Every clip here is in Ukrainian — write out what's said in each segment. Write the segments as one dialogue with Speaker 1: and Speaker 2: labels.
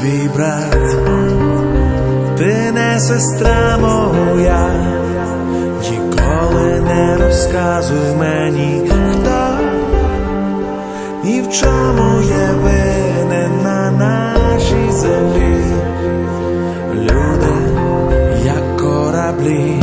Speaker 1: твій брат, ти не сестра моя, ніколи не розказуй мені, хто і в чому є винен на нашій землі, люди, як кораблі.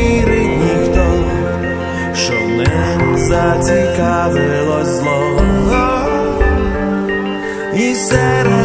Speaker 1: зацікавилось зло. І серед